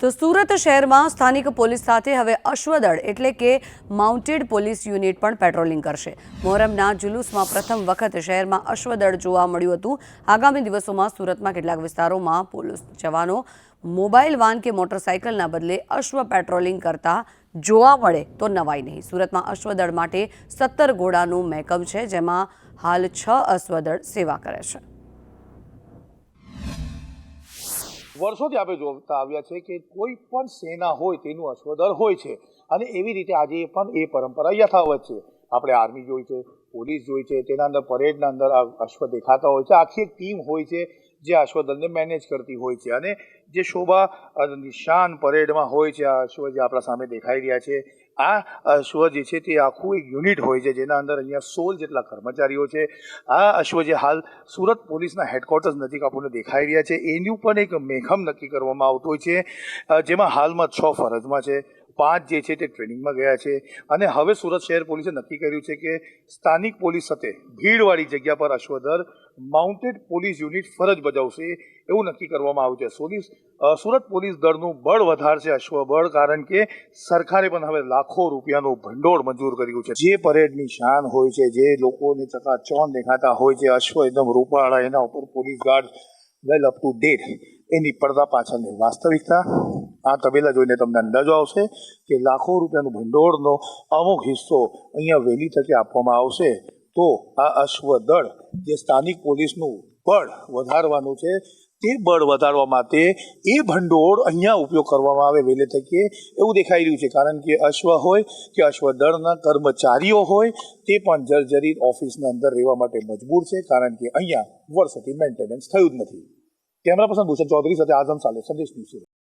તો સુરત શહેરમાં સ્થાનિક પોલીસ સાથે હવે અશ્વદળ એટલે કે માઉન્ટેડ પોલીસ યુનિટ પણ પેટ્રોલિંગ કરશે. મોહરમના જુલુસમાં પ્રથમ વખત શહેરમાં અશ્વદળ જોવા મળ્યું હતું. આગામી દિવસોમાં સુરતમાં કેટલાક વિસ્તારોમાં પોલીસ જવાનો મોબાઈલ વાન કે મોટરસાયકલના બદલે અશ્વ પેટ્રોલિંગ કરતા જોવા મળે તો નવાઈ નહીં. સુરતમાં અશ્વદળ માટે સત્તર ઘોડાનું મેકઅપ છે, જેમાં હાલ છ અશ્વદળ સેવા કરે છે. વર્ષોથી આપણે જોતા આવ્યા છે કે કોઈ પણ સેના હોય તેનું અશ્વદળ હોય છે. અને એવી રીતે આજે પણ એ પરંપરા યથાવત છે. આપણે આર્મી જોઈ છે, પોલીસ જોઈ છે, તેના અંદર પરેડના અંદર અશ્વ દેખાતા હોય છે. આખી એક ટીમ હોય છે જે આ અશ્વદળને મેનેજ કરતી હોય છે અને જે શોભા નિશાન પરેડમાં હોય છે, આ અશ્વ જે આપણા સામે દેખાઈ રહ્યા છે, આ અશ્વ જે છે તે આખું એક યુનિટ હોય છે જેના અંદર અહીંયા સોળ જેટલા કર્મચારીઓ છે. આ અશ્વ જે હાલ સુરત પોલીસના હેડક્વાર્ટર્સ નજીક આપણને દેખાઈ રહ્યા છે. એનું પણ એક મેઘમ નક્કી કરવામાં આવતો હોય છે જેમાં હાલમાં છ ફરજમાં છે. પાંચ જે છે તે ટ્રેનિંગમાં ગયા છે અને હવે સુરત શહેર પોલીસે નક્કી કર્યું છે કે સ્થાનિક પોલીસ સાથે ભીડવાળી જગ્યા પર અશ્વદળ માઉન્ટેડ પોલીસ યુનિટ ફરજ બજાવશે એવું નક્કી કરવામાં આવ્યું છે. પોલીસ સુરત પોલીસ દળનું બળ વધારશે અશ્વબળ કારણ કે સરકારે પણ હવે લાખો રૂપિયાનું ભંડોળ મંજૂર કર્યું છે. જે પરેડની શાન હોય છે, જે લોકોને ચકાચોન દેખાતા હોય છે, અશ્વ એકદમ રૂપાળા, એના ઉપર police guard well up to date, એની પડદા પાછળની વાસ્તવિકતા. આ તબેલા જોઈને તમને અંદાજો આવશે કે લાખો રૂપિયાનું ભંડોળનો અમુક હિસ્સો અહીંયા વહેલી તકે આપવામાં આવશે. તો આ અશ્વદળ જે સ્થાનિક પોલીસનું બળ વધારવાનું છે, તે બળ વધારવા માટે એ ભંડોળ અહીંયા ઉપયોગ કરવામાં આવે વહેલે તકે એવું દેખાઈ રહ્યું છે, કારણ કે અશ્વ હોય કે અશ્વદળના કર્મચારીઓ હોય, તે પણ જર્જરિત ઓફિસના અંદર રહેવા માટે મજબૂર છે, કારણ કે અહીંયા વર્ષોથી મેન્ટેનન્સ થયું જ નથી કેમેરા પર્સન ભૂષણ ચૌધરી સાથે આઝમ સાલે, સંદેશ ન્યૂઝ.